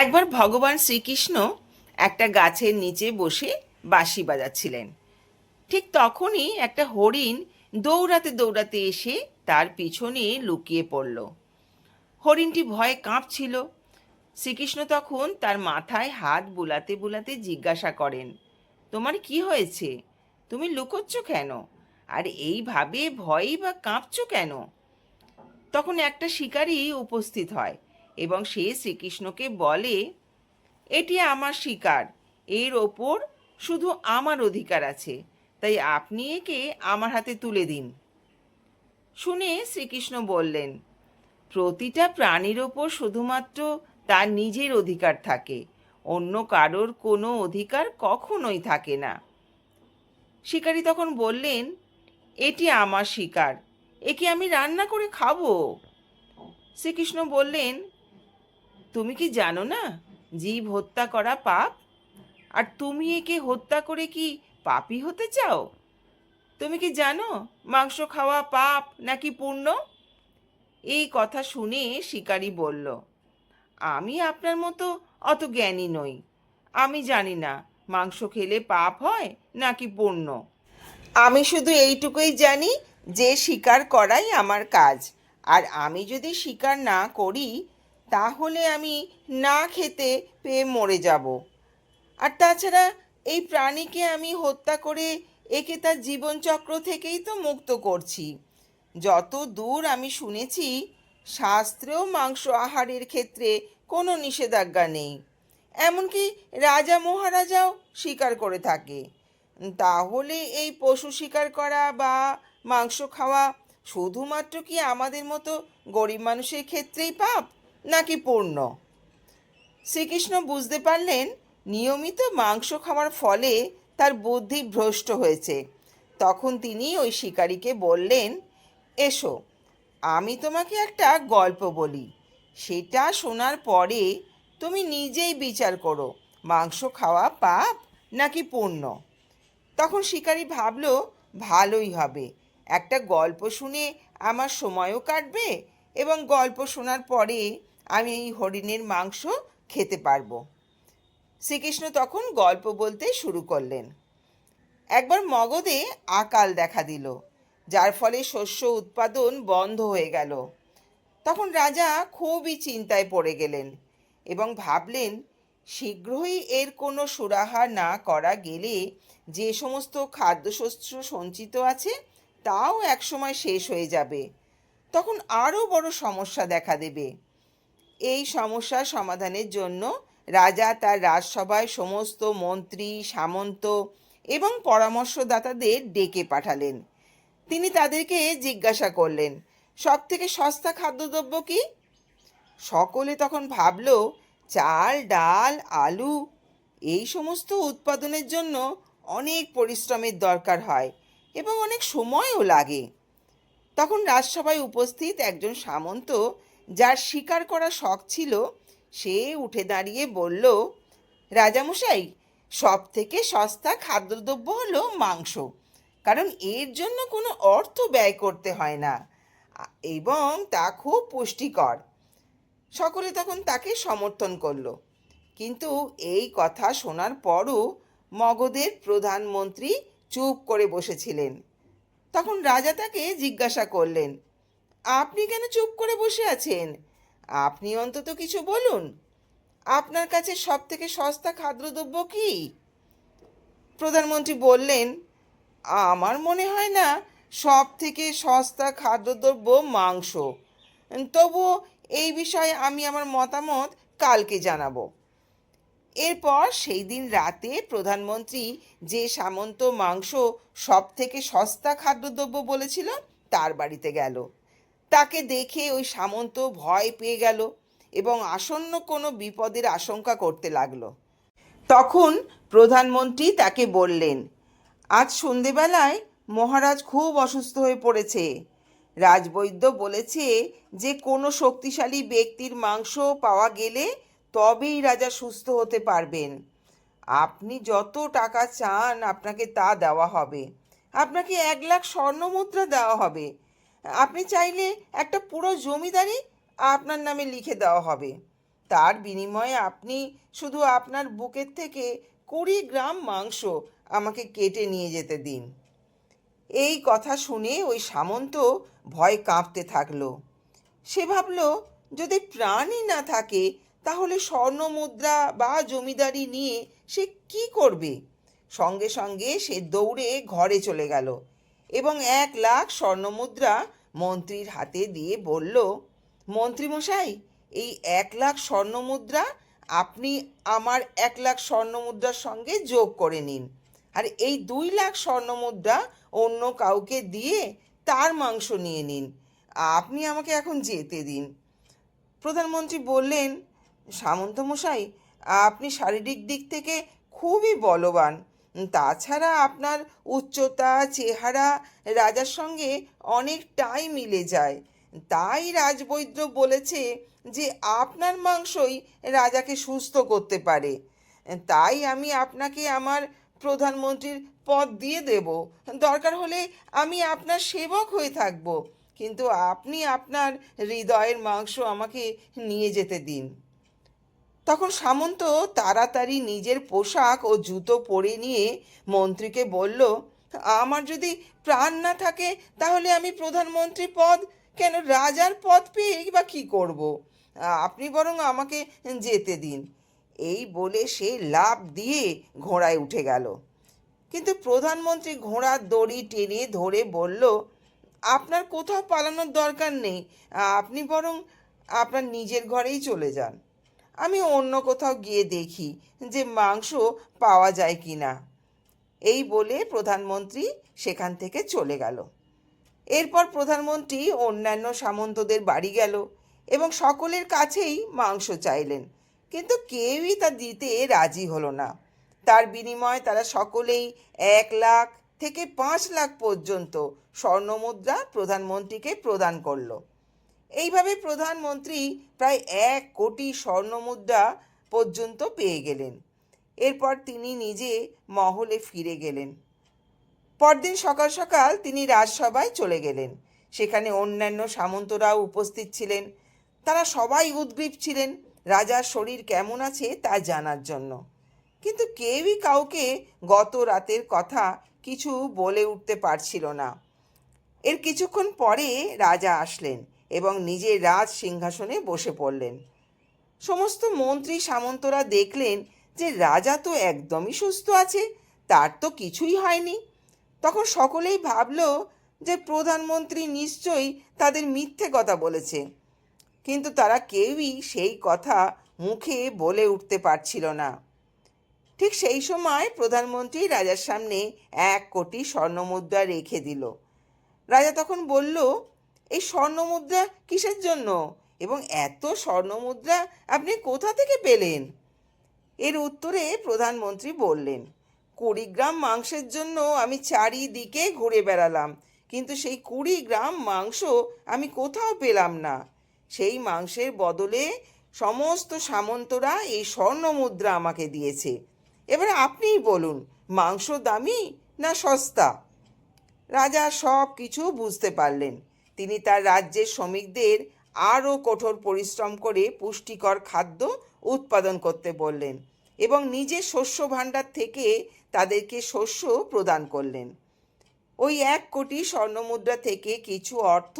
একবার ভগবান শ্রীকৃষ্ণ একটা গাছের নিচে বসে বাঁশি বাজাচ্ছিলেন। ঠিক তখনই একটা হরিণ দৌড়াতে দৌড়াতে এসে তার পিছনে লুকিয়ে পড়ল। হরিণটি ভয়ে কাঁপছিল। শ্রীকৃষ্ণ তখন তার মাথায় হাত বুলাতে বুলাতে জিজ্ঞাসা করেন, তোমার কি হয়েছে? তুমি লুকোচ্ছ কেন? আর এইভাবে ভয়ই বা কাঁপছ কেন? তখন একটা শিকারী উপস্থিত হয়। এবং সে শ্রীকৃষ্ণকে বলে, এটি আমার শিকার। এর ওপর শুধু আমার অধিকার আছে। তাই আপনি একে আমার হাতে তুলে দিন। শুনে শ্রীকৃষ্ণ বললেন, প্রতিটা প্রাণীর ওপর শুধুমাত্র তার নিজের অধিকার থাকে। অন্য কারোর কোনো অধিকার কখনোই থাকে না। শিকারী তখন বললেন, এটি আমার শিকার। একে আমি রান্না করে খাব? শ্রীকৃষ্ণ বললেন তুমি কি জানো না? জীব হত্যা করা পাপ? আর তুমি একে হত্যা করে কি পাপী হতে চাও? তুমি কি জানো মাংস খাওয়া পাপ নাকি পুণ্য এই কথা শুনে শিকারী বলল, আমি আপনার মতো অত জ্ঞানী নই। আমি জানি না মাংস খেলে পাপ হয় নাকি পূর্ণ। আমি শুধু এইটুকুই জানি যে শিকার করাই আমার কাজ। আর আমি যদি শিকার না করি তাহলে আমি না খেতে পেয়ে মরে যাব। আর তাছাড়া এই প্রাণীকে আমি হত্যা করে একে তার জীবনচক্র থেকেই তো মুক্ত করছি। যত দূর আমি শুনেছি শাস্ত্রেও মাংস আহারের ক্ষেত্রে কোনো নিষেধাজ্ঞা নেই। এমনকি রাজা মহারাজাও শিকার করে থাকে। তাহলে এই পশু শিকার করা বা মাংস খাওয়া শুধুমাত্র কি আমাদের মতো গরিব মানুষের ক্ষেত্রেই পাপ? নাকি পূর্ণ? শ্রীকৃষ্ণ বুঝতে পারলেন, নিয়মিত মাংস খাওয়ার ফলে তার বুদ্ধি ভ্রষ্ট হয়েছে। তখন তিনি ওই শিকারীকে বললেন, এসো, আমি তোমাকে একটা গল্প বলি। সেটা শোনার পরে তুমি নিজেই বিচার করো, মাংস খাওয়া পাপ নাকি পুণ্য তখন শিকারী ভাবলো, ভালোই হবে। একটা গল্প শুনে আমার সময়ও কাটবে এবং গল্প শোনার পরে আমি এই হরিণের মাংস খেতে পারব। শ্রীকৃষ্ণ তখন গল্প বলতে শুরু করলেন। একবার মগধে আকাল দেখা দিল, যার ফলে শস্য উৎপাদন বন্ধ হয়ে গেল। তখন রাজা খুবই চিন্তায় পড়ে গেলেন এবং ভাবলেন, শীঘ্রই এর কোনো সুরাহা না করা গেলে যে সমস্ত খাদ্যশস্য সঞ্চিত আছে, তাও একসময় শেষ হয়ে যাবে। তখন আরও বড় সমস্যা দেখা দেবে। এই সমস্যার সমাধানের জন্য রাজা তার রাজসভায় সমস্ত মন্ত্রী, সামন্ত এবং পরামর্শদাতাদের ডেকে পাঠালেন। তিনি তাদেরকে জিজ্ঞাসা করলেন সব থেকে সস্তা খাদ্যদ্রব্য কি? সকলে তখন ভাবল, চাল, ডাল, আলু, এই সমস্ত উৎপাদনের জন্য অনেক পরিশ্রমের দরকার হয় এবং অনেক সময়ও লাগে। তখন রাজসভায় উপস্থিত একজন সামন্ত যার শিকার করা শখ ছিল, সে উঠে দাঁড়িয়ে বলল, রাজামশাই সব থেকে সস্তা খাদ্যদ্রব্য হলো মাংস। কারণ এর জন্য কোনো অর্থ ব্যয় করতে হয় না। এবং তা খুব পুষ্টিকর। সকলে তখন তাকে সমর্থন করল। কিন্তু এই কথা শোনার পরও মগধের প্রধানমন্ত্রী চুপ করে বসেছিলেন। তখন রাজা তাকে জিজ্ঞাসা করলেন আপনি কেন চুপ করে বসে আছেন? আপনি অন্তত কিছু বলুন। আপনার কাছে সব থেকে সস্তা খাদ্যদ্রব্য কি? প্রধানমন্ত্রী বললেন, আমার মনে হয় না সব থেকে সস্তা খাদ্যদ্রব্য মাংস। তবুও এই বিষয়ে আমি আমার মতামত কালকে জানাব। এরপর সেই দিন রাতে প্রধানমন্ত্রী যে সামন্ত মাংস সব থেকে সস্তা খাদ্যদ্রব্য বলেছিল, তার বাড়িতে গেল। তাকে দেখে ওই সামন্ত ভয় পেয়ে গেল এবং আসন্ন কোনো বিপদের আশঙ্কা করতে লাগল। তখন প্রধানমন্ত্রী তাকে বললেন, আজ সন্ধেবেলায় মহারাজ খুব অসুস্থ হয়ে পড়েছে। রাজবৈদ্য বলেছে যে, কোনো শক্তিশালী ব্যক্তির মাংস পাওয়া গেলে তবেই রাজা সুস্থ হতে পারবেন। আপনি যত টাকা চান, আপনাকে তা দেওয়া হবে। আপনাকে এক লাখ স্বর্ণ মুদ্রা দেওয়া হবে। আপনি চাইলে একটা পুরো জমিদারি আপনার নামে লিখে দেওয়া হবে। তার বিনিময়ে আপনি শুধু আপনার বুকের থেকে কুড়ি গ্রাম মাংস আমাকে কেটে নিয়ে যেতে দিন। এই কথা শুনে ওই সামন্ত ভয় কাঁপতে থাকল। সে ভাবল, যদি প্রাণই না থাকে, তাহলে স্বর্ণ মুদ্রা বা জমিদারি নিয়ে সে কি করবে? সঙ্গে সঙ্গে সে দৌড়ে ঘরে চলে গেল। এবং এক লাখ স্বর্ণমুদ্রা মন্ত্রীর হাতে দিয়ে বলল, মন্ত্রীমশাই, এই এক লাখ স্বর্ণমুদ্রা আপনি আমার এক লাখ স্বর্ণমুদ্রার সঙ্গে যোগ করে নিন। আর এই দুই লাখ স্বর্ণমুদ্রা অন্য কাউকে দিয়ে তার মাংস নিয়ে নিন। আপনি আমাকে এখন যেতে দিন। প্রধানমন্ত্রী বললেন, সামন্তমশাই, আপনি শারীরিক দিক থেকে খুবই বলবান। তাছাড়া আপনার উচ্চতা, চেহারা রাজার সঙ্গে অনেকটাই মিলে যায়। তাই রাজবৈদ্য বলেছে যে আপনার মাংসই রাজাকে সুস্থ করতে পারে। তাই আমি আপনাকে আমার প্রধানমন্ত্রীর পদ দিয়ে দেব। দরকার হলে আমি আপনার সেবক হয়ে থাকব। কিন্তু আপনি আপনার হৃদয়ের মাংস আমাকে নিয়ে যেতে দিন। তখন সামন্ত তাড়াতাড়ি নিজের পোশাক ও জুতো পরে নিয়ে মন্ত্রীকে বলল, আমার যদি প্রাণ না থাকে, তাহলে আমি প্রধানমন্ত্রী পদ, কেন রাজার পদ পেয়ে বা কী করব? আপনি বরং আমাকে যেতে দিন। এই বলে সে লাভ দিয়ে ঘোড়ায় উঠে গেল। কিন্তু প্রধানমন্ত্রী ঘোড়ার দড়ি টেনে ধরে বলল, আপনার কোথাও পালানোর দরকার নেই। আপনি বরং আপনার নিজের ঘরেই চলে যান। আমি অন্য কোথাও গিয়ে দেখি যে মাংস পাওয়া যায় কি না এই বলে প্রধানমন্ত্রী সেখান থেকে চলে গেল। এরপর প্রধানমন্ত্রী অন্যান্য সামন্তদের বাড়ি গেল এবং সকলের কাছেই মাংস চাইলেন। কিন্তু কেউই তা দিতে রাজি হলো না। তার বিনিময়ে তারা সকলেই এক লাখ থেকে পাঁচ লাখ পর্যন্ত স্বর্ণমুদ্রা প্রধানমন্ত্রীকে প্রদান করল। এইভাবে প্রধানমন্ত্রী প্রায় এক কোটি স্বর্ণমুদ্রা পর্যন্ত পেয়ে গেলেন। এরপর তিনি নিজে মহলে ফিরে গেলেন। পরদিন সকাল সকাল তিনি রাজসভায় চলে গেলেন। সেখানে অন্যান্য সামন্তরাও উপস্থিত ছিলেন। তারা সবাই উদ্গ্রীব ছিলেন। রাজার শরীর কেমন আছে তা জানার জন্য। কিন্তু কেউই কাউকে গত রাতের কথা কিছু বলে উঠতে পারছিল না। এর কিছুক্ষণ পরে রাজা আসলেন। এবং নিজের রাজ সিংহাসনে বসে পড়লেন। সমস্ত মন্ত্রী সামন্তরা দেখলেন যে রাজা তো একদমই সুস্থ আছে, তার তো কিছুই হয়নি। তখন সকলেই ভাবল যে প্রধানমন্ত্রী নিশ্চয়ই তাদের মিথ্যে কথা বলেছে, কিন্তু তারা কেউই সেই কথা মুখে বলে উঠতে পারছিল না। ঠিক সেই সময় প্রধানমন্ত্রী রাজার সামনে এক কোটি স্বর্ণমুদ্রা রেখে দিল। রাজা তখন বলল এই স্বর্ণমুদ্রা কিসের জন্য? এবং এত স্বর্ণমুদ্রা আপনি কোথা থেকে পেলেন? এর উত্তরে প্রধানমন্ত্রী বললেন, কুড়ি গ্রাম মাংসের জন্য আমি চারিদিকে ঘুরে বেড়ালাম, কিন্তু সেই কুড়ি গ্রাম মাংস আমি কোথাও পেলাম না। সেই মাংসের বদলে সমস্ত সামন্তরা এই স্বর্ণ মুদ্রা আমাকে দিয়েছে। এবার আপনিই বলুন, মাংস দামি না সস্তা? রাজা সব কিছু বুঝতে পারলেন। তিনি তার রাজ্যের শ্রমিকদের আরও কঠোর পরিশ্রম করে পুষ্টিকর খাদ্য উৎপাদন করতে বললেন এবং নিজের শস্য ভাণ্ডার থেকে তাদেরকে শস্য প্রদান করলেন। ওই এক কোটি স্বর্ণমুদ্রা থেকে কিছু অর্থ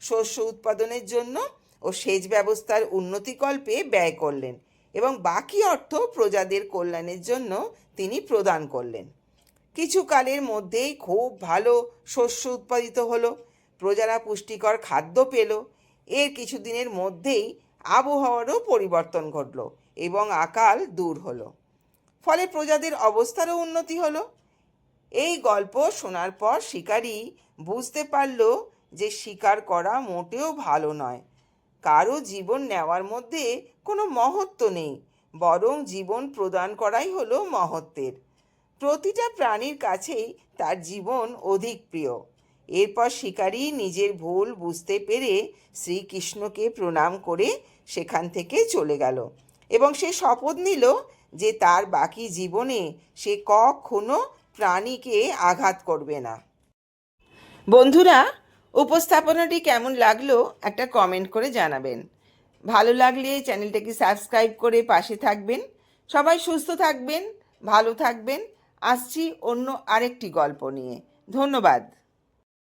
শস্য উৎপাদনের জন্য ও সেচ ব্যবস্থার উন্নতিকল্পে ব্যয় করলেন এবং বাকি অর্থ প্রজাদের কল্যাণের জন্য তিনি প্রদান করলেন। কিছু কালের মধ্যেই খুব ভালো শস্য উৎপাদিত হলো। প্রজারা পুষ্টিকর খাদ্য পেল। এর কিছুদিনের মধ্যেই আবহাওয়ারও পরিবর্তন ঘটল এবং আকাল দূর হলো। ফলে প্রজাদের অবস্থারও উন্নতি হলো। এই গল্প শোনার পর শিকারী বুঝতে পারল যে শিকার করা মোটেও ভালো নয়। কারও জীবন নেওয়ার মধ্যে কোনো মহত্ব নেই, বরং জীবন প্রদান করাই হলো মহত্বের। প্রতিটা প্রাণীর কাছেই তার জীবন অধিক প্রিয়। এরপর শিকারী নিজের ভুল বুঝতে পেরে শ্রীকৃষ্ণকে প্রণাম করে সেখান থেকে চলে গেল। এবং সে শপথ নিল যে তার বাকি জীবনে সে কখনো প্রাণীকে আঘাত করবে না। বন্ধুরা, উপস্থাপনাটি কেমন লাগল একটা কমেন্ট করে জানাবেন। ভালো লাগলে চ্যানেলটাকে সাবস্ক্রাইব করে পাশে থাকবেন। সবাই সুস্থ থাকবেন, ভালো থাকবেন। আসছি অন্য আরেকটি গল্প নিয়ে। ধন্যবাদ।